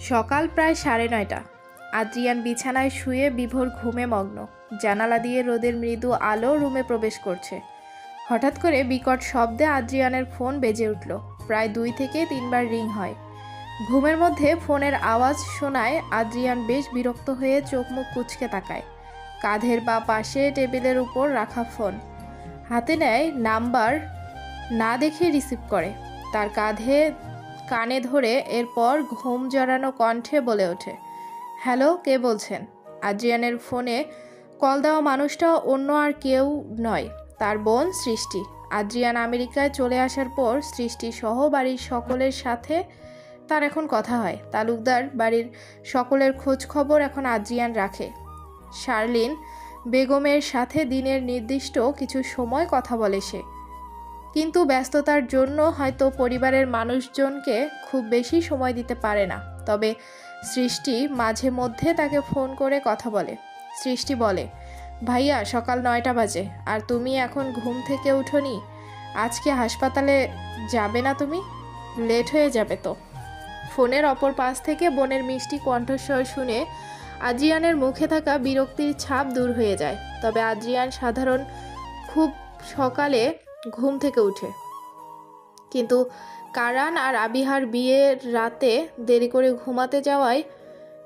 সকাল প্রায় সাড়ে নয়টা। আদ্রিয়ান বিছানায় শুয়ে বিভোর ঘুমে মগ্ন। জানালা দিয়ে রোদের মৃদু আলো রুমে প্রবেশ করছে। হঠাৎ করে বিকট শব্দে আদ্রিয়ানের ফোন বেজে উঠল। প্রায় দুই থেকে তিনবার রিং হয়। ঘুমের মধ্যে ফোনের আওয়াজ শোনায় আদ্রিয়ান বেশ বিরক্ত হয়ে চোখ মুখ কুচকে তাকায়। কাঁধের বা পাশে টেবিলের উপর রাখা ফোন। হাতে নেয় নাম্বার না দেখে রিসিভ করে। তার কাঁধে কানে ধরে এরপর ঘুম জড়ানো কণ্ঠে বলে ওঠে, হ্যালো, কে বলছেন? আদ্রিয়ানের ফোনে কল দেওয়া মানুষটা অন্য আর কেউ নয়, তার বোন সৃষ্টি। আদ্রিয়ান আমেরিকায় চলে আসার পর সৃষ্টি সহ বাড়ির সকলের সাথে তার এখন কথা হয়। তালুকদার বাড়ির সকলের খোঁজ খবর এখন আদ্রিয়ান রাখে। শার্লিন বেগমের সাথে দিনের নির্দিষ্ট কিছু সময় কথা বলে সে। কিন্তু ব্যস্ততার জন্য হয়তো পরিবারের মানুষজনকে খুব বেশি সময় দিতে পারে না। তবে সৃষ্টি মাঝে মধ্যে তাকে ফোন করে কথা বলে। সৃষ্টি বলে, ভাইয়া, সকাল নয়টা বাজে, আর তুমি এখন ঘুম থেকে উঠোনি? আজকে হাসপাতালে যাবে না তুমি? লেট হয়ে যাবে তো। ফোনের অপর পাশ থেকে বোনের মিষ্টি কণ্ঠস্বর শুনে আদ্রিয়ানের মুখে থাকা বিরক্তির ছাপ দূর হয়ে যায়। তবে আদ্রিয়ান সাধারণ খুব সকালে ঘুম থেকে উঠে। কিন্তু কারান আর আবিহার বিয়ের রাতে দেরি করে ঘুমাতে যাওয়ায়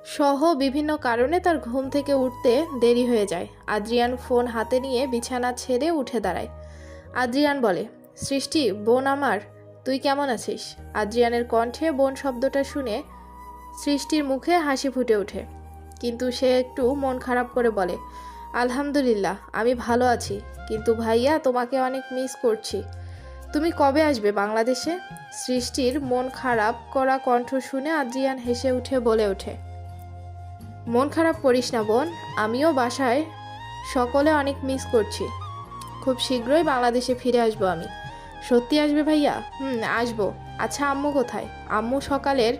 সহ বিভিন্ন কারণে তার ঘুম থেকে উঠতে দেরি হয়ে যায়। আদ্রিয়ান ফোন হাতে নিয়ে বিছানা ছেড়ে উঠে দাঁড়ায়। আদ্রিয়ান বলে, সৃষ্টি, বোন আমার, তুই কেমন আছিস? আদ্রিয়ানের কণ্ঠে বোন শব্দটা শুনে সৃষ্টির মুখে হাসি ফুটে ওঠে। কিন্তু সে একটু মন খারাপ করে বলে আলহামদুলিল্লাহ, আমি ভালো আছি। কিন্তু ভাইয়া, তোমাকে অনেক মিস করছি। তুমি কবে আসবে বাংলাদেশে? সৃষ্টির মন খারাপ করা কণ্ঠ শুনে আদ্রিয়ান হেসে উঠে বলে ওঠে। মন খারাপ করিস না বোন, আমিও বাসায় সকলে অনেক মিস করছি। খুব শীঘ্রই বাংলাদেশে ফিরে আসব আমি। সত্যি আসবে ভাইয়া? হুম, আসব। আচ্ছা আম্মু কোথায়? আম্মু সকালের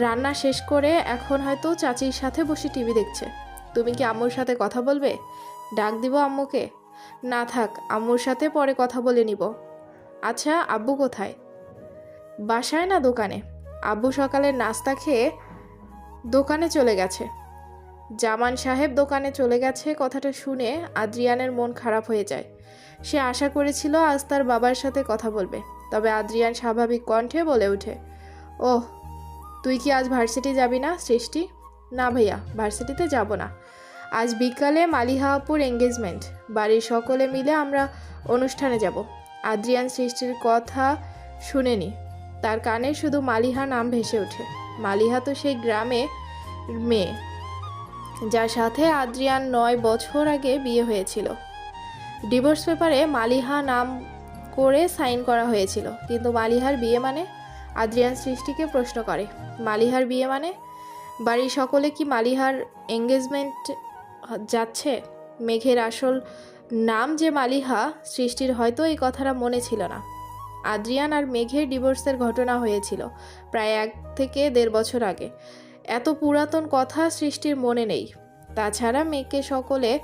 রান্না শেষ করে এখন হয়তো চাচির সাথে বসে টিভি দেখছে। তুমি কি আম্মুর সাথে কথা বলবে? ডাক দিব আম্মুকে। না থাক, আম্মুর সাথে পরে কথা বলে নিব। আচ্ছা আব্বু কোথায়? বাসায় না দোকানে? আব্বু সকালে নাস্তা খেয়ে দোকানে চলে গেছে। জামান সাহেব দোকানে চলে গেছে কথাটা শুনে আদ্রিয়ানের মন খারাপ হয়ে যায়। সে আশা করেছিল আজ তার বাবার সাথে কথা বলবে, তবে আদ্রিয়ান স্বাভাবিক কণ্ঠে বলে ওঠে, ওহ, তুই কি আজ ভার্সিটি যাবি না সৃষ্টি? না ভাইয়া, ভার্সিটিতে যাব না। আজ বিকালে মালিহাপুর এঙ্গেজমেন্ট বাড়ির সকলে মিলে আমরা অনুষ্ঠানে যাব। আদ্রিয়ান সৃষ্টির কথা শুনেনি। তার কানে শুধু মালিহা নাম ভেসে ওঠে। মালিহা তো সেই গ্রামে মেয়ে, যার সাথে আদ্রিয়ান নয় বছর আগে বিয়ে হয়েছিল। ডিভোর্স পেপারে মালিহা নাম করে সাইন করা হয়েছিল। কিন্তু মালিহার বিয়ে মানে আদ্রিয়ান সৃষ্টিকে প্রশ্ন করে। মালিহার বিয়ে মানে বাড়ির সকলে কি মালিহার এঙ্গেজমেন্ট যাচ্ছে? মেঘের আসল নাম যে মালিহা, সৃষ্টির হয়তো এই কথাটা মনে ছিল না। আদ্রিয়ান আর মেঘের ডিভোর্সের ঘটনা হয়েছিল প্রায় এক থেকে দেড় বছর আগে। এত পুরাতন কথা সৃষ্টির মনে নেই। তাছাড়া মেঘকে সকলে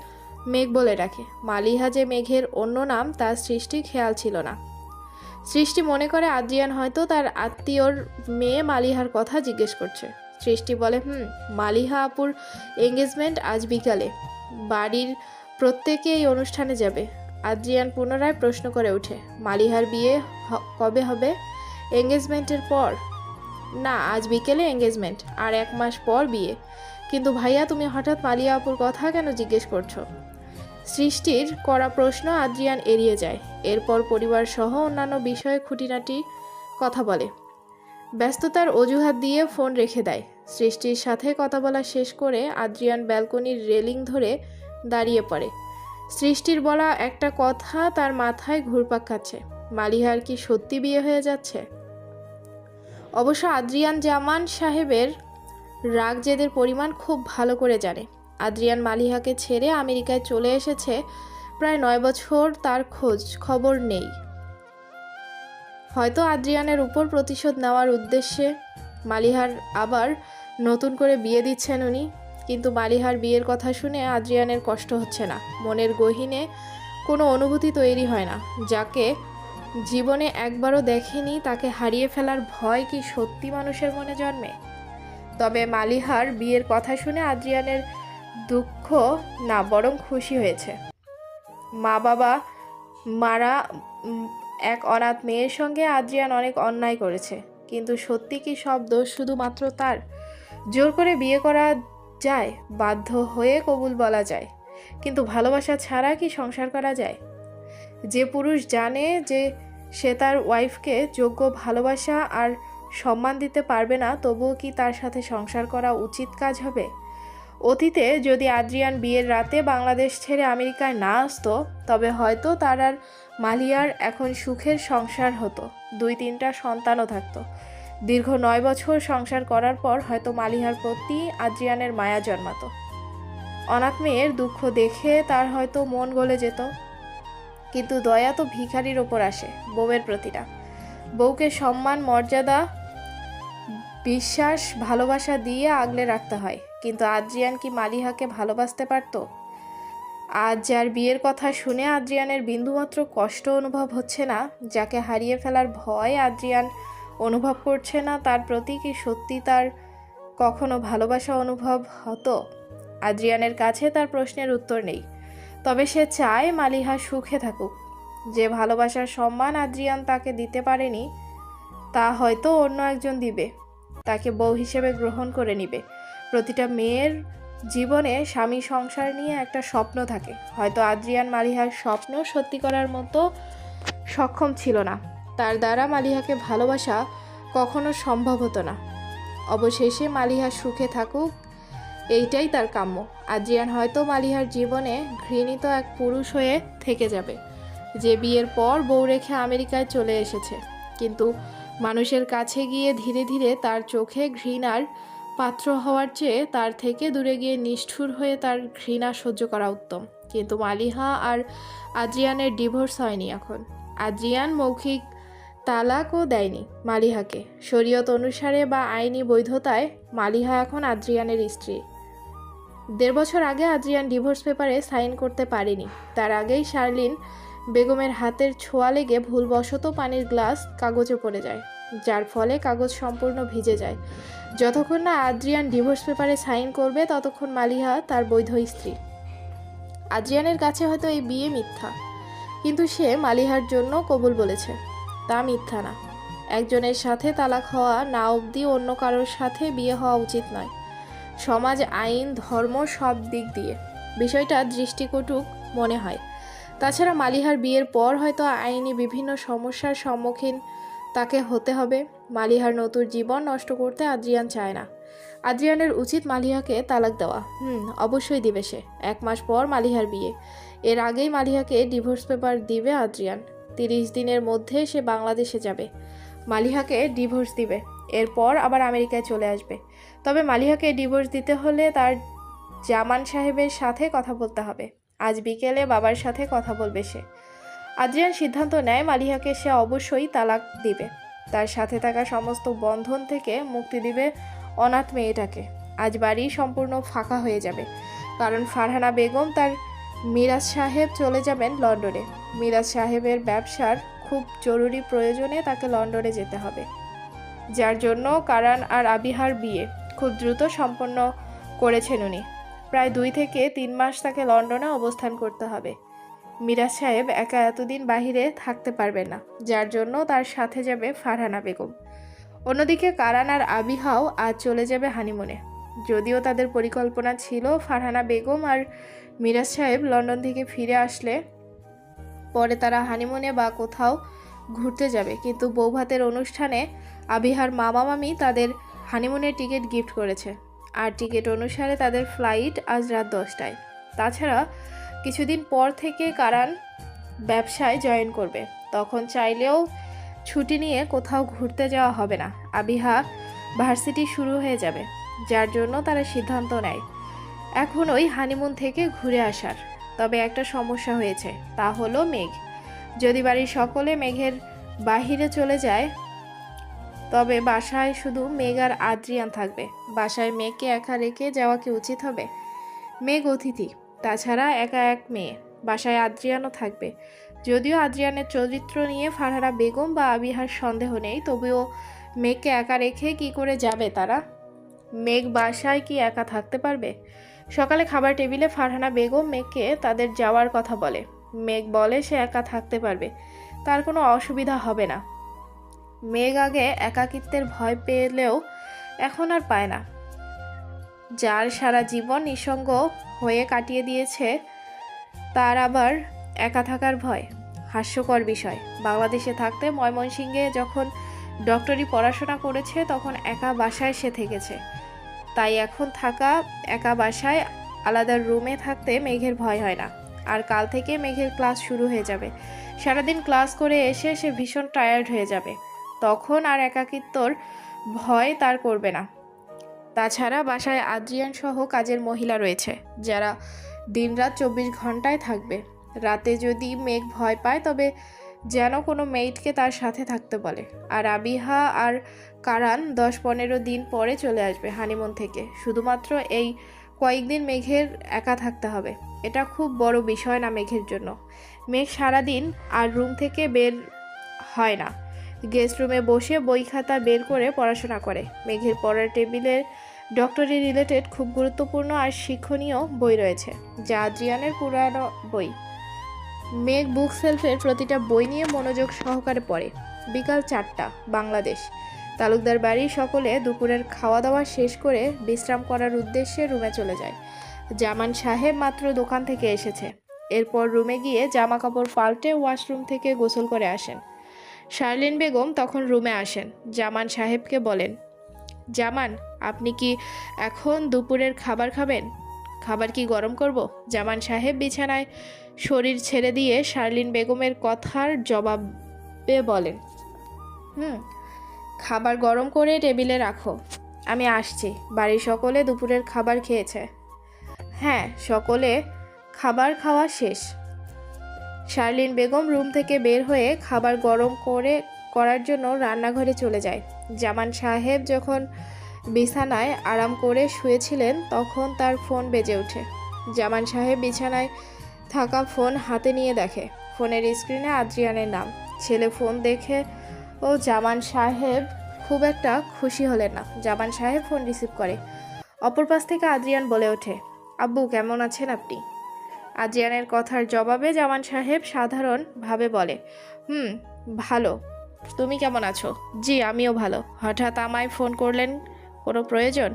মেঘ বলে রাখে মালিহা যে মেঘের অন্য নাম, তার সৃষ্টি খেয়াল ছিল না। সৃষ্টি মনে করে আদ্রিয়ান হয়তো তার আত্মীয়র মেয়ে মালিহার কথা জিজ্ঞেস করছে। সৃষ্টি বলে, হুম, মালিহা আপুর এঙ্গেজমেন্ট আজ বিকালে। বাড়ির প্রত্যেকে এই অনুষ্ঠানে যাবে। আদ্রিয়ান পুনরায় প্রশ্ন করে ওঠে, মালিহার বিয়ে কবে হবে? এঙ্গেজমেন্টের পর? না, আজ বিকেলে এঙ্গেজমেন্ট আর এক মাস পর বিয়ে। কিন্তু ভাইয়া, তুমি হঠাৎ মালিয়া আপুর কথা কেন জিজ্ঞেস করছ? সৃষ্টির করা প্রশ্ন আদ্রিয়ান এড়িয়ে যায়। এরপর পরিবার সহ অন্যান্য বিষয়ে খুঁটিনাটি কথা বলে। ব্যস্ততার অজুহাত দিয়ে ফোন রেখে দেয়। সৃষ্টির সাথে কথা বলা শেষ করে আদ্রিয়ান ব্যালকনির রেলিং ধরে দাঁড়িয়ে পড়ে। সৃষ্টির বলা একটা কথা তার মাথায় ঘুরপাক খাচ্ছে। মালিহার কি সত্যি বিয়ে হয়ে যাচ্ছে? অবশ্য আদ্রিয়ান জামান সাহেবের রাগ জেদের পরিমাণ খুব ভালো করে জানে। আদ্রিয়ান মালিহাকে ছেড়ে আমেরিকায় চলে এসেছে প্রায় নয় বছর তার খোঁজ খবর নেই। হয়তো আদ্রিয়ানের উপর প্রতিশোধ নেওয়ার উদ্দেশ্যে মালিহার আবার নতুন করে বিয়ে দিচ্ছেন উনি। কিন্তু মালিহার বিয়ের কথা শুনে আদ্রিয়ানের কষ্ট হচ্ছে না। মনের গহীনে কোনো অনুভূতি তৈরি হয় না, যাকে জীবনে একবারও দেখেনি তাকে হারিয়ে ফেলার ভয় কি সত্যি মানুষের মনে জন্মে? তবে মালিহার বিয়ের কথা শুনে আদ্রিয়ানের দুঃখ না, বরং খুশি হয়েছে। মা বাবা মারা এক অনাথ মেয়ের সঙ্গে আদ্রিয়ান অনেক অন্যায় করেছে। কিন্তু সত্যি কি সব দোষ শুধুমাত্র তার? জোর করে বিয়ে করা যায়, বাধ্য হয়ে কবুল বলা যায়। কিন্তু ভালোবাসা ছাড়া কি সংসার করা যায়? যে পুরুষ জানে যে সে তার ওয়াইফকে যোগ্য ভালোবাসা আর সম্মান দিতে পারবে না, তবুও কি তার সাথে সংসার করা উচিত কাজ হবে? অতীতে যদি আদ্রিয়ান বিয়ের রাতে বাংলাদেশ ছেড়ে আমেরিকায় না আসতো, তবে হয়তো তার আর মালিয়ার এখন সুখের সংসার হতো। দুই তিনটা সন্তানও থাকতো। দীর্ঘ নয় বছর সংসার করার পর হয়তো মালিহার প্রতি আদ্রিয়ানের মায়া জন্মাতো। অনাথ মেয়ের দুঃখ দেখে তার হয়তো মন গলে যেত। কিন্তু দয়া তো ভিখারির ওপর আসে, বউয়ের প্রতিটা। বউকে সম্মান, মর্যাদা, বিশ্বাস, ভালোবাসা দিয়ে আগলে রাখতে হয়। কিন্তু আদ্রিয়ান কি মালিহাকে ভালোবাসতে পারতো? আজ যার বিয়ের কথা শুনে আদ্রিয়ানের বিন্দুমাত্র কষ্ট অনুভব হচ্ছে না, যাকে হারিয়ে ফেলার ভয় আদ্রিয়ান অনুভব করছে না, তার প্রতি কি সত্যি তার কখনো ভালোবাসা অনুভব হতো? আদ্রিয়ানের কাছে তার প্রশ্নের উত্তর নেই। তবে সে চায় মালিহা সুখে থাকুক। যে ভালোবাসার সম্মান আদ্রিয়ান তাকে দিতে পারেনি, তা হয়তো অন্য একজন দিবে। তাকে বউ হিসেবে গ্রহণ করে নিবে। প্রতিটা মেয়ের জীবনে স্বামী সংসার নিয়ে একটা স্বপ্ন থাকে। হয়তো আদ্রিয়ান মালিহার স্বপ্ন সত্যি করার মতো সক্ষম ছিল না। তার দ্বারা মালিহাকে ভালোবাসা কখনো সম্ভব হতো না। অবশেষে মালিহা সুখে থাকুক, এইটাই তার কাম্য। আদ্রিয়ান হয়তো মালিহার জীবনে ঘৃণিত এক পুরুষ হয়ে থেকে যাবে, যে বিয়ের পর বউ রেখে আমেরিকায় চলে এসেছে। কিন্তু মানুষের কাছে গিয়ে ধীরে ধীরে তার চোখে ঘৃণার পাত্র হওয়ার চেয়ে তার থেকে দূরে গিয়ে নিষ্ঠুর হয়ে তার ঘৃণা সহ্য করা উত্তম। কিন্তু মালিহা আর আদ্রিয়ানের ডিভোর্স হয়নি এখন। আদ্রিয়ান মৌখিক তালাকও দেয়নি মালিহাকে। শরীয়ত অনুসারে বা আইনি বৈধতায় মালিহা এখন আদ্রিয়ানের স্ত্রী। দেড় বছর আগে আদ্রিয়ান ডিভোর্স পেপারে সাইন করতে পারেনি। তার আগেই শার্লিন বেগমের হাতের ছোঁয়া লেগে ভুলবশত পানির গ্লাস কাগজে পড়ে যায়, যার ফলে কাগজ সম্পূর্ণ ভিজে যায়। যতক্ষণ না আদ্রিয়ান ডিভোর্স পেপারে সাইন করবে, ততক্ষণ মালিহা তার বৈধ স্ত্রী। আদ্রিয়ানের কাছে হয়তো এই বিয়ে মিথ্যা, কিন্তু সে মালিহার জন্য কবুল বলেছে। তা মিথ্যা না। একজনের সাথে তালাক হওয়া না অবধি অন্য কারোর সাথে বিয়ে হওয়া উচিত নয়। সমাজ, আইন, ধর্ম সব দিক দিয়ে। বিষয়টা দৃষ্টিকটুক মনে হয়। তাছাড়া মালিহার বিয়ের পর হয়তো আইনি বিভিন্ন সমস্যার সম্মুখীন তাকে হতে হবে। মালিহার নতুন জীবন নষ্ট করতে আদ্রিয়ান চায় না। আদ্রিয়ানের উচিত মালিহাকে তালাক দেওয়া। হুম, অবশ্যই দিবে সে। এক মাস পর মালিহার বিয়ে। এর আগেই মালিহাকে ডিভোর্স পেপার দিবে আদ্রিয়ান। তিরিশ দিনের মধ্যে সে বাংলাদেশে যাবে। মালিহাকে ডিভোর্স দিবে। এরপর আবার আমেরিকায় চলে আসবে। তবে মালিহাকে ডিভোর্স দিতে হলে তার জামান সাহেবের সাথে কথা বলতে হবে। আজ বিকেলে বাবার সাথে কথা বলবে সে। আদ্রিয়ান সিদ্ধান্ত নেয় মালিহাকে সে অবশ্যই তালাক দিবে। তার সাথে থাকা সমস্ত বন্ধন থেকে মুক্তি দিবে অনাথ মেয়েটাকে। আজ বাড়ি সম্পূর্ণ ফাঁকা হয়ে যাবে। কারণ ফারহানা বেগম তার মিরাজ সাহেব চলে যাবেন লন্ডনে। মিরাজ সাহেবের ব্যবসার খুব জরুরি প্রয়োজনে তাকে লন্ডনে যেতে হবে। যার জন্য কারান আর আবিহার বিয়ে খুব দ্রুত সম্পন্ন করেছেন উনি। প্রায় দুই থেকে তিন মাস তাকে লন্ডনে অবস্থান করতে হবে। মিরাজ সাহেব একা এতদিন বাহিরে থাকতে পারবে না, যার জন্য তার সাথে যাবে ফারহানা বেগম। অন্যদিকে কারান আর আবিহাও আজ চলে যাবে হানিমুনে। যদিও তাদের পরিকল্পনা ছিল ফারহানা বেগম আর মিরাজ সাহেব লন্ডন থেকে ফিরে আসলে পরে তারা হানিমুনে বা কোথাও ঘুরতে যাবে, কিন্তু বৌভাতের অনুষ্ঠানে আবিহার মামা মামি তাদের হানিমুনের টিকিট গিফট করেছে। আর টিকিট অনুসারে তাদের ফ্লাইট আজ রাত দশটায়। তাছাড়া কিছুদিন পর থেকে কারান ব্যবসায় জয়েন করবে। তখন চাইলেও ছুটি নিয়ে কোথাও ঘুরতে যাওয়া হবে না। আবিহা ভার্সিটি শুরু হয়ে যাবে, যার জন্য তারা সিদ্ধান্ত নেয় এখন ওই হানিমুন থেকে ঘুরে আসার। তবে একটা সমস্যা হয়েছে, তা হলো মেঘ। যদি বাড়ির সকলে মেঘের বাহিরে চলে যায়, তবে বাসায় শুধু মেঘ আর আদ্রিয়ান থাকবে। বাসায় মেঘকে একা রেখে যাওয়া কি উচিত হবে? মেঘ অতিথি। তাছাড়া একা এক মেয়ে। বাসায় আদ্রিয়ানও থাকবে। যদিও আদ্রিয়ানের চরিত্র নিয়ে ফারহারা বেগম বা আবিহার সন্দেহ নেই, তবুও মেঘকে একা রেখে কি করে যাবে তারা? মেঘ বাসায় কি একা থাকতে পারবে? সকালে খাবার টেবিলে ফারহানা বেগম মেঘকে তাদের যাওয়ার কথা বলে। মেঘ বলে সে একা থাকতে পারবে। তার কোনো অসুবিধা হবে না। মেঘ আগে একাকিত্বের ভয় পেলেও এখন আর পায় না। যার সারা জীবন নিঃসঙ্গ হয়ে কাটিয়ে দিয়েছে, তার আবার একা থাকার ভয়। হাস্যকর বিষয়। বাংলাদেশে থাকতে ময়মনসিংহে যখন ডক্টরি পড়াশোনা করেছে, তখন একা বাসায় সে থেকেছে। তাই এখন থাকা একা বাসায় আলাদা রুমে থাকতে মেঘের ভয় হয় না। আর কাল থেকে মেঘের ক্লাস শুরু হয়ে যাবে। সারাদিন ক্লাস করে এসে সে ভীষণ টায়ার্ড হয়ে যাবে। তখন আর একাকিত্বর ভয় তার করবে না। তাছাড়া বাসায় আদ্রিয়ান সহ কাজের মহিলা রয়েছে, যারা দিনরাত চব্বিশ ঘন্টায় থাকবে। রাতে যদি মেঘ ভয় পায়, তবে যেন কোনো মেইটকে তার সাথে থাকতে বলে। আর আবিহা আর কারান দশ পনেরো দিন পরে চলে আসবে হানিমুন থেকে। শুধুমাত্র এই কয়েকদিন মেঘের একা থাকতে হবে। এটা খুব বড় বিষয় না মেঘের জন্য। মেঘ সারাদিন আর রুম থেকে বের হয় না। গেস্ট রুমে বসে বই খাতা বের করে পড়াশোনা করে। মেঘের পড়ার টেবিলের ডক্টরি রিলেটেড খুব গুরুত্বপূর্ণ আর শিক্ষণীয় বই রয়েছে, যা আদ্রিয়ানের পুরানো বই। মেঘ বুক সেলফের প্রতিটা বই নিয়ে মনোযোগ সহকারে পড়ে। বিকাল চারটা, বাংলাদেশ। তালুকদার বাড়ির সকলে দুপুরের খাওয়া দাওয়া শেষ করে বিশ্রাম করার উদ্দেশ্যে রুমে চলে যায়। জামান সাহেব মাত্র দোকান থেকে এসেছে। এরপর রুমে গিয়ে জামা কাপড় পাল্টে ওয়াশরুম থেকে গোসল করে আসেন। শার্লিন বেগম তখন রুমে আসেন। জামান সাহেবকে বলেন জামান, আপনি কি এখন দুপুরের খাবার খাবেন? খাবার কি গরম করব? জামান সাহেব বিছানায় শরীর ছেড়ে দিয়ে শার্লিন বেগমের কথার জবাবে বলেন, হুম, খাবার গরম করে টেবিলে রাখো। আমি আসছি। বাড়ির সকলে দুপুরের খাবার খেয়েছে। হ্যাঁ সকলে খাবার খাওয়া শেষ। শার্লিন বেগম রুম থেকে বের হয়ে খাবার গরম করে, করার জন্য রান্নাঘরে চলে যায়। জামান সাহেব যখন বিছানায় আরাম করে শুয়েছিলেন, তখন তার ফোন বেজে ওঠে। জামান সাহেব বিছানায় থাকা ফোন হাতে নিয়ে দেখে। ফোনের স্ক্রিনে আদ্রিয়ানের নাম। ছেলে ফোন দেখে ও জামান সাহেব খুব একটা খুশি হলেন না। জামান সাহেব ফোন রিসিভ করে। অপর পাশ থেকে আদ্রিয়ান বলে ওঠে, আব্বু, কেমন আছেন আপনি? আদ্রিয়ানের কথার জবাবে জামান সাহেব সাধারণভাবে বলে, হুম, ভালো। তুমি কেমন আছো? জি, আমিও ভালো। হঠাৎ আমায় ফোন করলেন কোনো প্রয়োজন?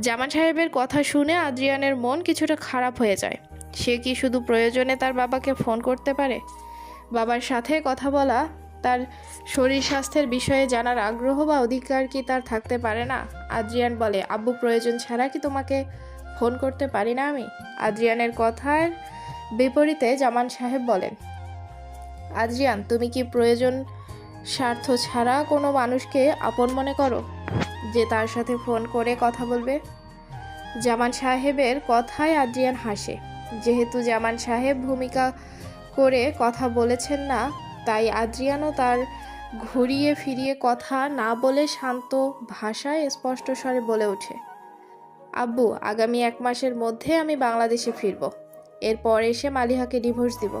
জামান সাহেবের কথা শুনে আদ্রিয়ানের মন কিছুটা খারাপ হয়ে যায়। সে কি শুধু প্রয়োজনে তার বাবাকে ফোন করতে পারে? বাবার সাথে কথা বলা, তার শরীর স্বাস্থ্যের বিষয়ে জানার আগ্রহ বা অধিকার কি তার থাকতে পারে না? আদ্রিয়ান বলে, আব্বু, প্রয়োজন ছাড়া কি তোমাকে ফোন করতে পারি না আমি? আদ্রিয়ানের কথার বিপরীতে জামান সাহেব বলেন, আদ্রিয়ান, তুমি কি প্রয়োজন স্বার্থ ছাড়া কোনো মানুষকে আপন মনে করো যে তার সাথে ফোন করে কথা বলবে। জামান সাহেবের কথায় আদ্রিয়ান হাসে। যেহেতু জামান সাহেব ভূমিকা করে কথা বলেছেন না, তাই আদ্রিয়ানও তার ঘুরিয়ে ফিরিয়ে কথা না বলে শান্ত ভাষায় স্পষ্ট স্বরে বলে ওঠে, আব্বু, আগামী এক মাসের মধ্যে আমি বাংলাদেশে ফিরব। এরপর এসে মালিহাকে ডিভোর্স দিব।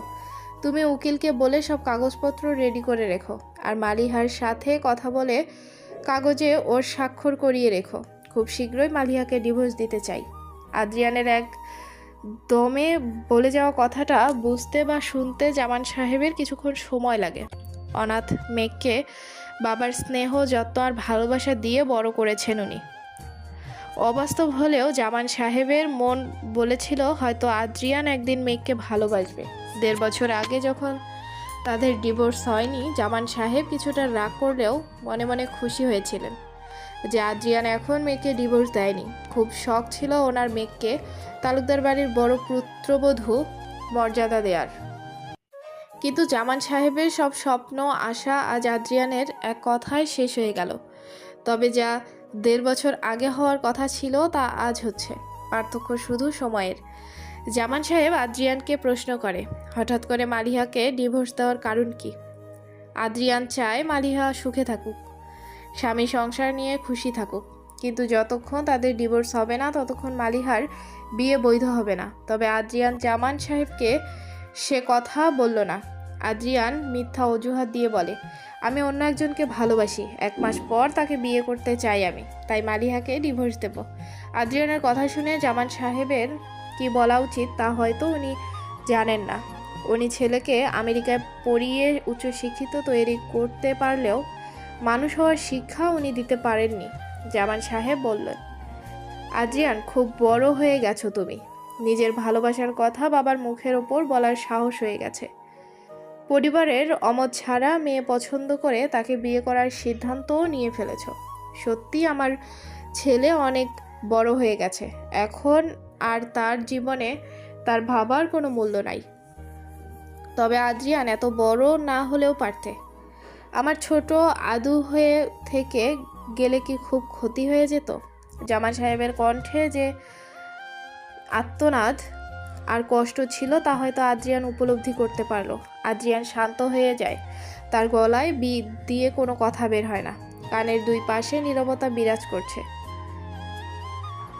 তুমি উকিলকে বলে সব কাগজপত্র রেডি করে রেখো। আর মালিহার সাথে কথা বলে কাগজে ওর স্বাক্ষর করিয়ে রেখো। খুব শীঘ্রই মালিহাকে ডিভোর্স দিতে চাই। আদ্রিয়ানের এক দমে বলে যাওয়া কথাটা বুঝতে বা শুনতে জামান সাহেবের কিছুক্ষণ সময় লাগে। অনাথ মেঘকে বাবার স্নেহ, যত্ন আর ভালোবাসা দিয়ে বড় করেছেন উনি। অবাস্তব হলেও জামান সাহেবের মন বলেছিল, হয়তো আদ্রিয়ান একদিন মেঘকে ভালোবাসবে। দেড় বছর আগে যখন তাদের ডিভোর্স হয়নি। জামান সাহেব কিছুটা রাগ করলেও মনে মনে খুশি হয়েছিলেন যে আদ্রিয়ান এখন মেয়েকে ডিভোর্স দেয়নি। খুব শখ ছিল ওনার মেয়েকে তালুকদার বাড়ির বড় পুত্রবধূ মর্যাদা দেওয়ার কিন্তু জামান সাহেবের সব স্বপ্ন, আশা আজ আদ্রিয়ানের এক কথায় শেষ হয়ে গেল। তবে যা দেড় বছর আগে হওয়ার কথা ছিল তা আজ হচ্ছে। পার্থক্য শুধু সময়ের। জামান সাহেব আদ্রিয়ানকে প্রশ্ন করে, হঠাৎ করে মালিহাকে ডিভোর্স দেওয়ার কারণ কি? আদ্রিয়ান চায় মালিহা সুখে থাকুক, স্বামী সংসার নিয়ে খুশি থাকুক, কিন্তু যতক্ষণ তাদের ডিভোর্স হবে না, ততক্ষণ মালিহার বিয়ে বৈধ হবে না। তবে আদ্রিয়ান জামান সাহেবকে সে কথা বলল না। আদ্রিয়ান মিথ্যা অজুহাত দিয়ে বলে, আমি অন্য একজনকে ভালোবাসি, এক মাস পর তাকে বিয়ে করতে চাই আমি, তাই মালিহাকে ডিভোর্স দেব। আদ্রিয়ানের কথা শুনে জামান সাহেবের কি বলা উচিত তা হয়তো উনি জানেন না। উনি ছেলেকে আমেরিকায় পড়িয়ে উচ্চশিক্ষিত তৈরি করতে পারলেও মানুষ হওয়ার শিক্ষা উনি দিতে পারেননি, জামান সাহেব বললেন। আজিয়ান খুব বড় হয়ে গেছো তুমি। নিজের ভালোবাসার কথা বাবার মুখের ওপর বলার সাহস হয়ে গেছে। পরিবারের অমত ছাড়া মেয়ে পছন্দ করে তাকে বিয়ে করার সিদ্ধান্তও নিয়ে ফেলেছ। সত্যি আমার ছেলে অনেক বড় হয়ে গেছে। এখন আর তার জীবনে তার ভাবার কোনো মূল্য নাই। তবে আদ্রিয়ান এত বড় না হলেও পারতে। আমার ছোট আদু হয়ে থেকে গেলে কি খুব ক্ষতি হয়ে যেত? জামা সাহেবের কণ্ঠে যে আত্মনাদ আর কষ্ট ছিল তা হয়তো আদ্রিয়ান উপলব্ধি করতে পারল। আদ্রিয়ান শান্ত হয়ে যায়। তার গলায় বি দিয়ে কোনো কথা বের হয় না। কানের দুই পাশে নীরবতা বিরাজ করছে।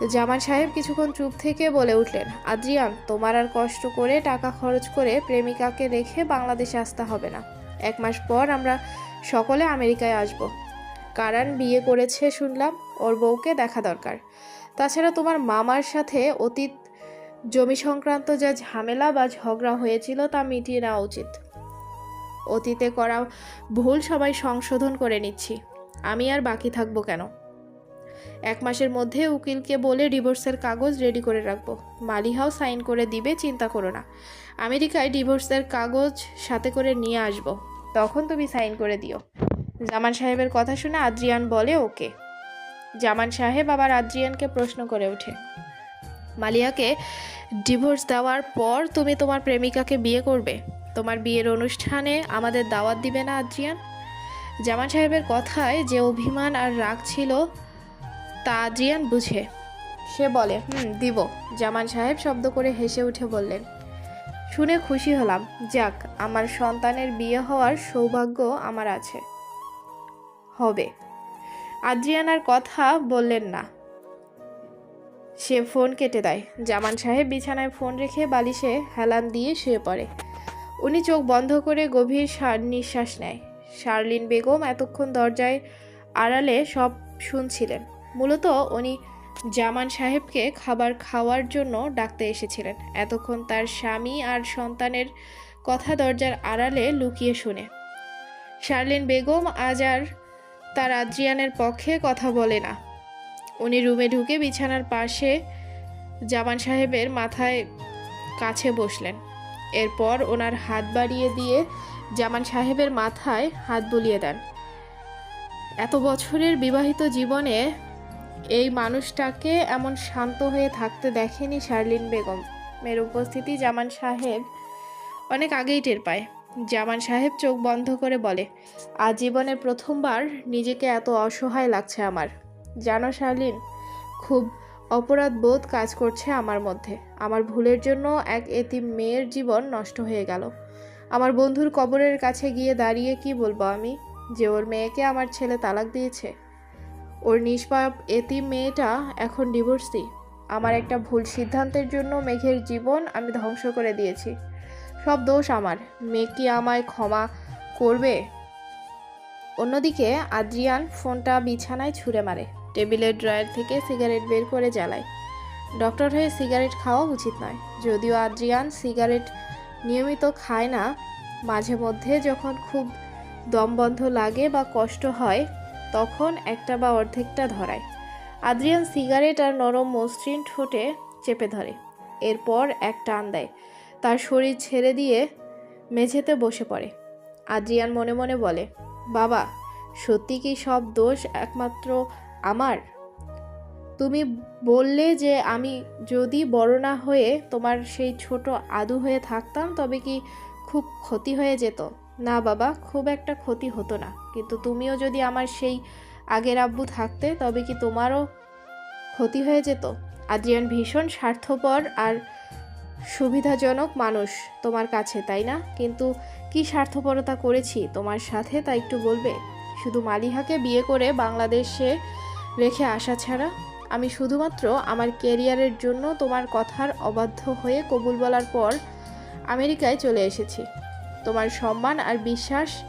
জামান সাহেব কিছুক্ষণ চুপ থেকে বলে উঠলেন, আদ্রিয়ান, তোমার আর কষ্ট করে টাকা খরচ করে প্রেমিকাকে রেখে বাংলাদেশে আসতে হবে না। এক মাস পর আমরা সকলে আমেরিকায় আসব। কারণ বিয়ে করেছে শুনলাম, ওর বউকে দেখা দরকার। তাছাড়া তোমার মামার সাথে অতীত জমি সংক্রান্ত যা ঝামেলা বা ঝগড়া হয়েছিল তা মিটিয়ে নেওয়া উচিত। অতীতে করা ভুল সবাই সংশোধন করে নিচ্ছি। আমি আর বাকি থাকব কেন? এক মাসের মধ্যে উকিলকে বলে ডিভোর্সের কাগজ রেডি করে রাখব। মালিহাও সাইন করে দিবে, চিন্তা করো না। আমেরিকায় ডিভোর্সের কাগজ সাথে করে নিয়ে আসব। তখন তুমি সাইন করে দিও। জামান সাহেবের কথা শুনে আদ্রিয়ান বলে, ওকে। জামান সাহেব আবার আদ্রিয়ানকে প্রশ্ন করে ওঠে, মালিয়াকে ডিভোর্স দেওয়ার পর তুমি তোমার প্রেমিকাকে বিয়ে করবে? তোমার বিয়ের অনুষ্ঠানে আমাদের দাওয়াত দিবে না আদ্রিয়ান? জামান সাহেবের কথায় যে অভিমান আর রাগ ছিল তা আদ্রিয়ান বুঝে। সে বলে, হুম, দিব। জামান সাহেব শব্দ করে হেসে উঠে বললেন, শুনে খুশি হলাম। যাক, আমার সন্তানের বিয়ে হওয়ার সৌভাগ্য আমার আছে। হবে। আদ্রিয়ানার কথা বললেন না। সে ফোন কেটে দেয়। জামান সাহেব বিছানায় ফোন রেখে বালিশে হেলান দিয়ে শুয়ে পড়ে। উনি চোখ বন্ধ করে গভীর শ্বাস নিঃশ্বাস নেয়। শার্লিন বেগম এতক্ষণ দরজায় আড়ালে সব শুনছিলেন। মূলত উনি জামান সাহেবকে খাবার খাওয়ার জন্য ডাকতে এসেছিলেন। এতক্ষণ তার স্বামী আর সন্তানের কথা দরজার আড়ালে লুকিয়ে শুনে। শার্লিন বেগম আজ আর তার আদ্রিয়ানের পক্ষে কথা বলে না। উনি রুমে ঢুকে বিছানার পাশে জামান সাহেবের মাথায় কাছে বসলেন। এরপর ওনার হাত বাড়িয়ে দিয়ে জামান সাহেবের মাথায় হাত বুলিয়ে দেন। এত বছরের বিবাহিত জীবনে এই মানুষটাকে এমন শান্ত হয়ে থাকতে দেখেনি শার্লিন বেগম। মেয়ের উপস্থিতি জামান সাহেব অনেক আগেই টের পায়। জামান সাহেব চোখ বন্ধ করে বলে আজীবনের প্রথমবার নিজেকে এত অসহায় লাগছে আমার। জানো শার্লিন, খুব অপরাধ বোধ কাজ করছে আমার মধ্যে। আমার ভুলের জন্য এক এতিম মেয়ের জীবন নষ্ট হয়ে গেল। আমার বন্ধুর কবরের কাছে গিয়ে দাঁড়িয়ে কি বলব আমি? যে ওর মেয়েকে আমার ছেলে তালাক দিয়েছে। ওর নিষ্পাপ এতি মেয়েটা এখন ডিভোর্সি। আমার একটা ভুল সিদ্ধান্তের জন্য মেঘের জীবন আমি ধ্বংস করে দিয়েছি। সব দোষ আমার। মেয়ে কি আমায় ক্ষমা করবে? অন্যদিকে আদ্রিয়ান ফোনটা বিছানায় ছুঁড়ে মারে। টেবিলের ড্রয়ার থেকে সিগারেট বের করে জ্বালায়। ডক্টর হয়ে সিগারেট খাওয়া উচিত নয়। যদিও আদ্রিয়ান সিগারেট নিয়মিত খায় না, মাঝে মধ্যে যখন খুব দমবন্ধ লাগে বা কষ্ট হয় তখন একটা বা অর্ধেকটা ধরায়। আদ্রিয়ান সিগারেট আর নরম মসৃণ ঠোঁটে চেপে ধরে। এরপর এক টান দেয়। তার শরীর ছেড়ে দিয়ে মেঝেতে বসে পড়ে। আদ্রিয়ান মনে মনে বলে, বাবা, সত্যি কি সব দোষ একমাত্র আমার? তুমি বললে যে আমি যদি বড় না হয়ে তোমার সেই ছোট আদু হয়ে থাকতাম, তবে কি খুব ক্ষতি হয়ে যেত? না বাবা, খুব একটা ক্ষতি হতো না। কিন্তু তুমিও যদি আমার সেই আগের আব্বু থাকতে, তবে কি তোমারও ক্ষতি হয়ে যেত? আদ্রিয়ান ভীষণ স্বার্থপর আর সুবিধাজনক মানুষ তোমার কাছে, তাই না? কিন্তু কি স্বার্থপরতা করেছি তোমার সাথে, তা একটু বলবে? শুধু মালিহাকে বিয়ে করে বাংলাদেশে রেখে আসা ছাড়া? আমি শুধুমাত্র আমার কেরিয়ারের জন্য তোমার কথার অবাধ্য হয়ে কবুল বলার পর আমেরিকায় চলে এসেছি। তোমার সম্মান আর বিশ্বাস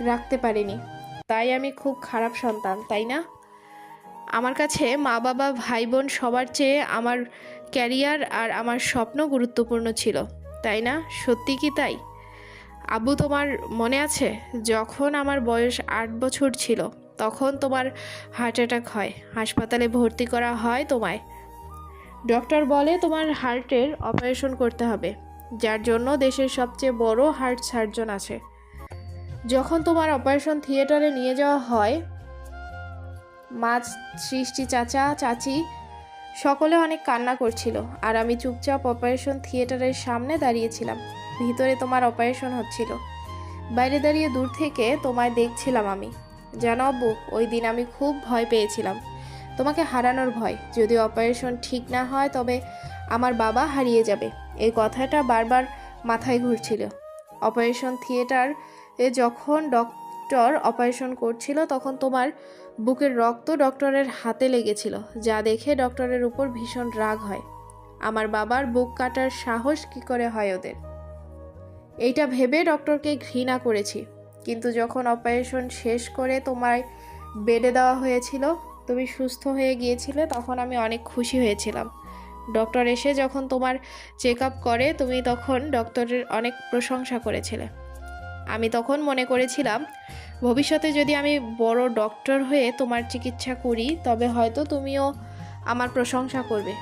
রাখতে পারিনি। তাই আমি খুব খারাপ সন্তান, তাই না? আমার কাছে মা বাবা ভাই বোন সবার চেয়ে আমার ক্যারিয়ার আর আমার স্বপ্ন গুরুত্বপূর্ণ ছিল, তাই না? সত্যি কি তাই? আবু তোমার মনে আছে? যখন আমার বয়স আট বছর ছিল, তখন তোমার হার্ট অ্যাটাক হয়। হাসপাতালে ভর্তি করা হয় তোমায়। ডক্টর বলে তোমার হার্টের অপারেশন করতে হবে। যার জন্য দেশের সবচেয়ে বড় হার্ট সার্জন আছে। যখন তোমার অপারেশন থিয়েটারে নিয়ে যাওয়া হয় মাছ সৃষ্টি চাচা, চাচি, সকলে অনেক কান্না করছিল আর আমি চুপচাপ অপারেশন থিয়েটারের সামনে দাঁড়িয়েছিলাম। ভিতরে তোমার অপারেশন হচ্ছিল। বাইরে দাঁড়িয়ে দূর থেকে তোমায় দেখছিলাম আমি। জানো আব্বু, ওই দিন আমি খুব ভয় পেয়েছিলাম। তোমাকে হারানোর ভয়। যদি অপারেশন ঠিক না হয়, তবে আমার বাবা হারিয়ে যাবে। এই কথাটা বারবার মাথায় ঘুরছিল। অপারেশন থিয়েটার এ যখন ডক্টর অপারেশন করছিল, তখন তোমার বুকের রক্ত ডক্টরের হাতে লেগেছিল, যা দেখে ডক্টরের উপর ভীষণ রাগ হয়। আমার বাবার বুক কাটার সাহস কি করে হয় ওদের? এইটা ভেবে ডক্টরকে ঘৃণা করেছি। কিন্তু যখন অপারেশন শেষ করে তোমায় বেডে দেওয়া হয়েছিল, তুমি সুস্থ হয়ে গিয়েছিলে, তখন আমি অনেক খুশি হয়েছিলাম। ডক্টর এসে যখন তোমার চেক আপ করে, তুমি তখন ডক্টরের অনেক প্রশংসা করেছিলে। আমি তখন মনে করেছিলাম, ভবিষ্যতে যদি আমি বড় ডক্টর হয়ে তোমার চিকিৎসা করি, তবে হয়তো তুমিও আমার প্রশংসা করবে।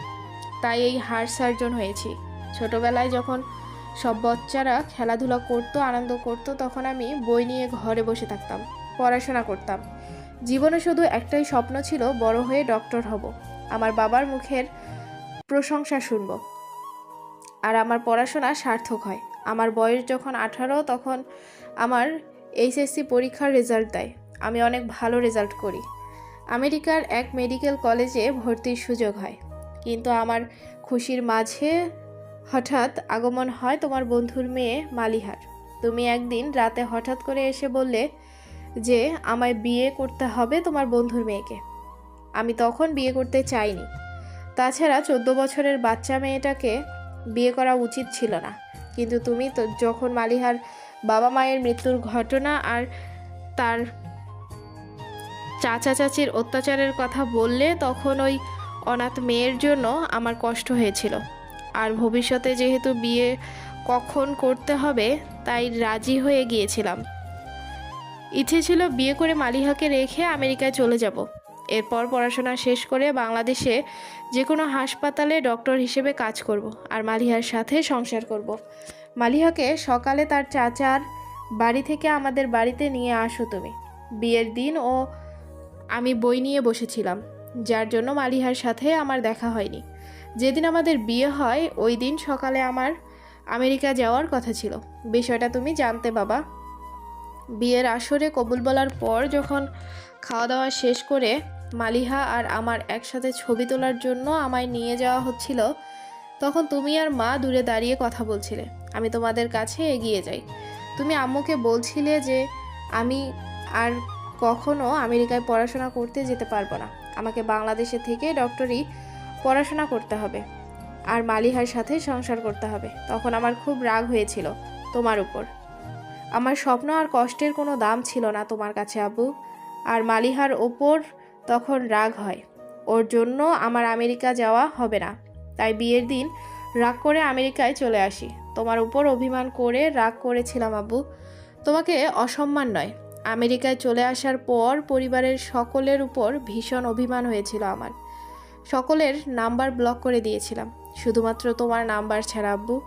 তাই এই হার্ট সার্জন হয়েছি। ছোটবেলায় যখন সব বাচ্চারা খেলাধুলা করতো, আনন্দ করতো, তখন আমি বই নিয়ে ঘরে বসে থাকতাম, পড়াশোনা করতাম। জীবনে শুধু একটাই স্বপ্ন ছিল, বড় হয়ে ডক্টর হব। আমার বাবার মুখের প্রশংসা শুনব। আর আমার পড়াশোনা সার্থক হয়। আমার বয়স যখন আঠারো, তখন আমার এইচএসসি পরীক্ষার রেজাল্ট দেয়। আমি অনেক ভালো রেজাল্ট করি। আমেরিকার এক মেডিকেল কলেজে ভর্তির সুযোগ হয়। কিন্তু আমার খুশির মাঝে হঠাৎ আগমন হয় তোমার বন্ধুর মেয়ে মালিহার। তুমি একদিন রাতে হঠাৎ করে এসে বললে যে, আমায় বিয়ে করতে হবে তোমার বন্ধুর মেয়েকে। আমি তখন বিয়ে করতে চাইনি। তাছাড়া চোদ্দ বছরের বাচ্চা মেয়েটাকে বিয়ে করা উচিত ছিল না। কিন্তু তুমি তো যখন মালিহার বাবা মায়ের মৃত্যুর ঘটনা আর তার চাচা চাচির অত্যাচারের কথা বললে, তখন ওই অনাথ মেয়ের জন্য আমার কষ্ট হয়েছিল। আর ভবিষ্যতে যেহেতু বিয়ে কখন করতে হবে, তাই রাজি হয়ে গিয়েছিলাম। ইচ্ছে ছিল বিয়ে করে মালিহাকে রেখে আমেরিকায় চলে যাব। এরপর পড়াশোনা শেষ করে বাংলাদেশে যে কোনো হাসপাতালে ডক্টর হিসেবে কাজ করব আর মালিহার সাথে সংসার করব। মালিহাকে সকালে তার চাচার বাড়ি থেকে আমাদের বাড়িতে নিয়ে আসো তুমি। বিয়ের দিন ও আমি বই নিয়ে বসেছিলাম, যার জন্য মালিহার সাথে আমার দেখা হয়নি। যেদিন আমাদের বিয়ে হয়, ওই দিন সকালে আমার আমেরিকা যাওয়ার কথা ছিল। বিষয়টা তুমি জানতে বাবা বিয়ের আসরে কবুল বলার পর যখন খাওয়া দাওয়া শেষ করে মালিহা আর আমার একসাথে ছবি তোলার জন্য আমায় নিয়ে যাওয়া হচ্ছিল। তখন তুমি আর মা দূরে দাঁড়িয়ে কথা বলছিলে। আমি তোমাদের কাছে এগিয়ে যাই। তুমি আম্মুকে বলছিলে যে আমি আর কখনো আমেরিকায় পড়াশোনা করতে যেতে পারব না। আমাকে বাংলাদেশে থেকে ডক্টরি পড়াশোনা করতে হবে আর মালিহার সাথে সংসার করতে হবে। তখন আমার খুব রাগ হয়েছিল তোমার উপর। আমার স্বপ্ন আর কষ্টের কোনো দাম ছিল না তোমার কাছে, আব্বু। আর মালিহার ওপর তখন রাগ হয়। ওর জন্য আমার আমেরিকা যাওয়া হবে না। তাই বিয়ের দিন রাগ করে আমেরিকায় চলে আসি। তোমার উপর অভিমান করে রাগ করেছিলাম আব্বু। তোমাকে অসম্মান নয়। আমেরিকায় চলে আসার পর পরিবারের সকলের উপর ভীষণ অভিমান হয়েছিল আমার। সকলের নাম্বার ব্লক করে দিয়েছিলাম। শুধুমাত্র তোমার নাম্বার ছাড়া আব্বু।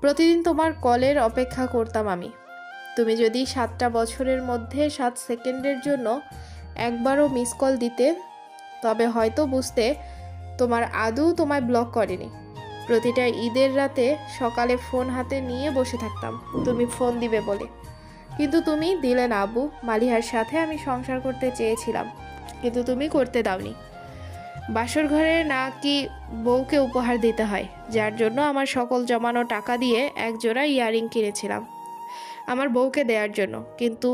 প্রতিদিন তোমার কলের অপেক্ষা করতাম আমি। তুমি যদি সাতটা বছরের মধ্যে সাত সেকেন্ডের জন্য একবারও মিস কল দিতে, তবে হয়তো বুঝতে তোমার আদৌ তোমায় ব্লক করেনি। প্রতিটা ঈদের রাতে সকালে ফোন হাতে নিয়ে বসে থাকতাম। তুমি ফোন দিবে বলে। কিন্তু তুমি দিলে না, আব্বু। মালিহার সাথে আমি সংসার করতে চেয়েছিলাম, কিন্তু তুমি করতে দাওনি। বাসর ঘরে নাকি বউকে উপহার দিতে হয়, যার জন্য আমার সকল জমানো টাকা দিয়ে একজোড়া ইয়ারিং কিনেছিলাম। আমার বউকে দেওয়ার জন্য, কিন্তু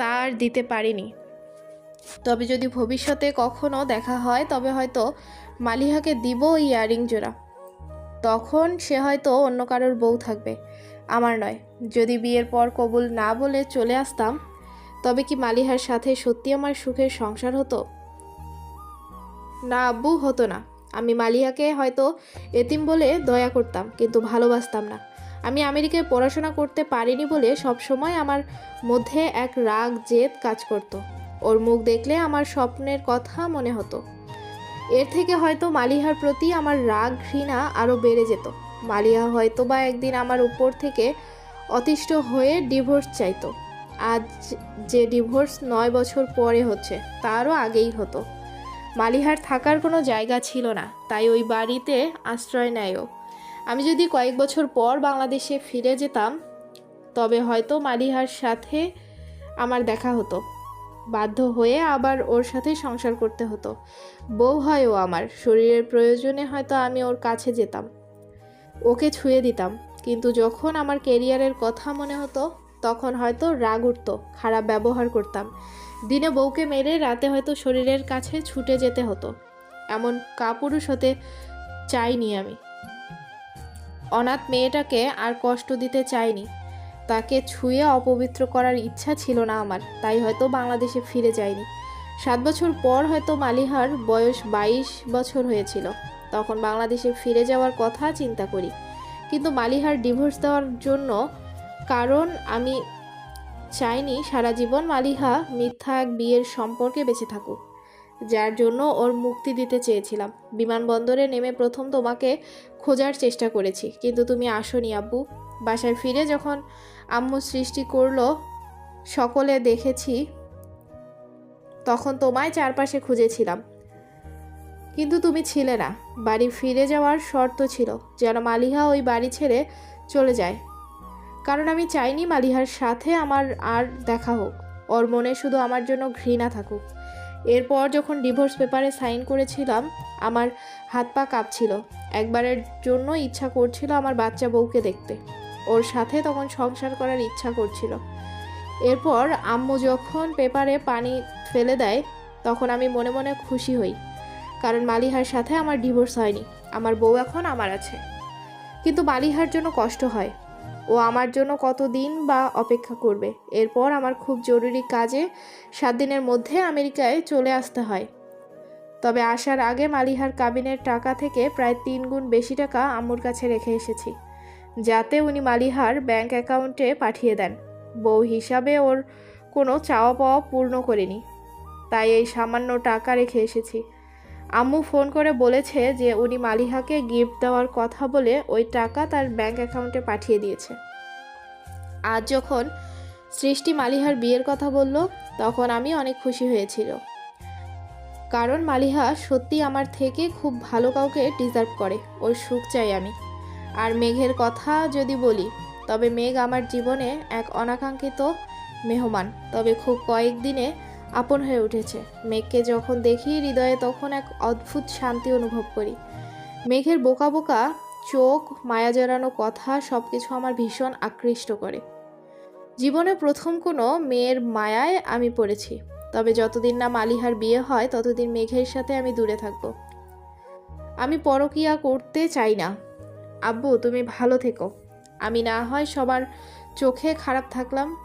তার দিতে পারিনি। তবে যদি ভবিষ্যতে কখনো দেখা হয়, তবে হয়তো মালিহাকে দিব ইয়ারিং জোড়া। তখন সে হয়তো অন্য কারোর বউ থাকবে, আমার নয়। যদি বিয়ের পর কবুল না বলে চলে আসতাম, তবে কি মালিহার সাথে সত্যি আমার সুখের সংসার হতো? না আব্বু, হতো না। আমি মালিহাকে হয়তো এতিম বলে দয়া করতাম, কিন্তু ভালোবাসতাম না। আমি আমেরিকায় পড়াশোনা করতে পারিনি বলে সবসময় আমার মধ্যে এক রাগ, জেদ কাজ করতো। ওর মুখ দেখলে আমার স্বপ্নের কথা মনে হতো। এর থেকে হয়তো মালিহার প্রতি আমার রাগ, ঘৃণা আরও বেড়ে যেত। মালিহা হয়তো বা একদিন আমার উপর থেকে অতিষ্ঠ হয়ে ডিভোর্স চাইতো। আজ যে ডিভোর্স নয় বছর পরে হচ্ছে, তারও আগেই হতো। মালিহার থাকার কোনো জায়গা ছিল না, তাই ওই বাড়িতে আশ্রয় নেয়ও আমি যদি কয়েক বছর পর বাংলাদেশে ফিরে যেতাম, তবে হয়তো মালিহার সাথে আমার দেখা হতো। বাধ্য হয়ে আবার ওর সাথে সংসার করতে হতো। বউ হয় ও আমার, শরীরের প্রয়োজনে হয়তো আমি ওর কাছে যেতাম। ওকে ছুঁয়ে দিতাম, কিন্তু যখন আমার কেরিয়ারের কথা মনে হতো, তখন হয়তো রাগ উঠতো, খারাপ ব্যবহার করতাম। দিনে বউকে মেরে রাতে হয়তো শরীরের কাছে ছুটে যেতে হতো। এমন কাপুরুষ হতে চাইনি আমি। অনাথ মেয়েটাকে আর কষ্ট দিতে চাইনি তাকে ছুঁয়ে অপবিত্র করার ইচ্ছা ছিল না আমার, তাই হয়তো বাংলাদেশে ফিরে যায়নি। সাত বছর পর হয়তো মালিহার বয়স বাইশ বছর হয়েছিল। তখন বাংলাদেশে ফিরে যাওয়ার কথা চিন্তা করি। কিন্তু মালিহার ডিভোর্স দেওয়ার জন্য কারণ আমি চাইনি সারা জীবন মালিহা মিথ্যা এক বিয়ের সম্পর্কে বেঁচে থাকুক। যার জন্য ওর মুক্তি দিতে চেয়েছিলাম। বিমানবন্দরে নেমে প্রথম তোমাকে খোঁজার চেষ্টা করেছি। কিন্তু তুমি আসনি, আব্বু। বাসায় ফিরে যখন আম্মু সৃষ্টি করল, সকলে দেখেছি, তখন তোমায় চারপাশে খুঁজেছিলাম। কিন্তু তুমি ছিলে না। বাড়ি ফিরে যাওয়ার শর্ত ছিল যেন মালিহা ওই বাড়ি ছেড়ে চলে যায়। কারণ আমি চাইনি মালিহার সাথে আমার আর দেখা হোক। ওর মনে শুধু আমার জন্য ঘৃণা থাকুক। এরপর যখন ডিভোর্স পেপারে সাইন করেছিলাম, আমার হাত পা কাঁপছিল। একবারের জন্য ইচ্ছা করছিল আমার বাচ্চা বউকে দেখতে। ওর সাথে তখন সংসার করার ইচ্ছা করছিল। এরপর আম্মু যখন পেপারে পানি ফেলে দেয়, তখন আমি মনে মনে খুশি হই। কারণ মালিহার সাথে আমার ডিভোর্স হয়নি। আমার বউ এখন আমার আছে। কিন্তু মালিহার জন্য কষ্ট হয়। ও আমার জন্য কতদিন বা অপেক্ষা করবে। এরপর আমার খুব জরুরি কাজে সাত দিনের মধ্যে আমেরিকায় চলে আসতে হয়। তবে আসার আগে মালিহার কাবিনের টাকা থেকে প্রায় তিন গুণ বেশি টাকা আম্মুর কাছে রেখে এসেছি, যাতে উনি মালিহার ব্যাংক অ্যাকাউন্টে পাঠিয়ে দেন। বউ হিসাবে ওর কোনো চাওয়া পাওয়া পূর্ণ করিনি, তাই এই সামান্য টাকা রেখে এসেছি। আম্মু ফোন করে বলেছে যে উনি মালিহাকে গিফট দেওয়ার কথা বলে ওই টাকা তার ব্যাংক অ্যাকাউন্টে পাঠিয়ে দিয়েছে। আজ যখন সৃষ্টি মালিহার বিয়ের কথা বলল, তখন আমি অনেক খুশি হয়েছিল। কারণ মালিহা সত্যি আমার থেকে খুব ভালো কাউকে ডিজার্ভ করে, ওর সুখ চাই আমি। আর মেঘের কথা যদি বলি, তবে মেঘ আমার জীবনে এক অনাকাঙ্ক্ষিত মেহমান। তবে খুব কয়েকদিনে আপন হয়ে উঠেছে। মেঘকে যখন দেখি হৃদয়ে তখন এক অদ্ভুত শান্তি অনুভব করি। মেঘের বোকা বোকা চোখ, মায়া জড়ানো কথা সব কিছু আমার ভীষণ আকৃষ্ট করে। জীবনে প্রথম কোনো মেয়ের মায়ায় আমি পড়েছি। তবে যতদিন না মালিহার বিয়ে হয়, ততদিন মেঘের সাথে আমি দূরে থাকব। আমি পরকিয়া করতে চাই না। আব্বু, তুমি ভালো থেকো। আমি না হয় সবার চোখে খারাপ থাকলাম।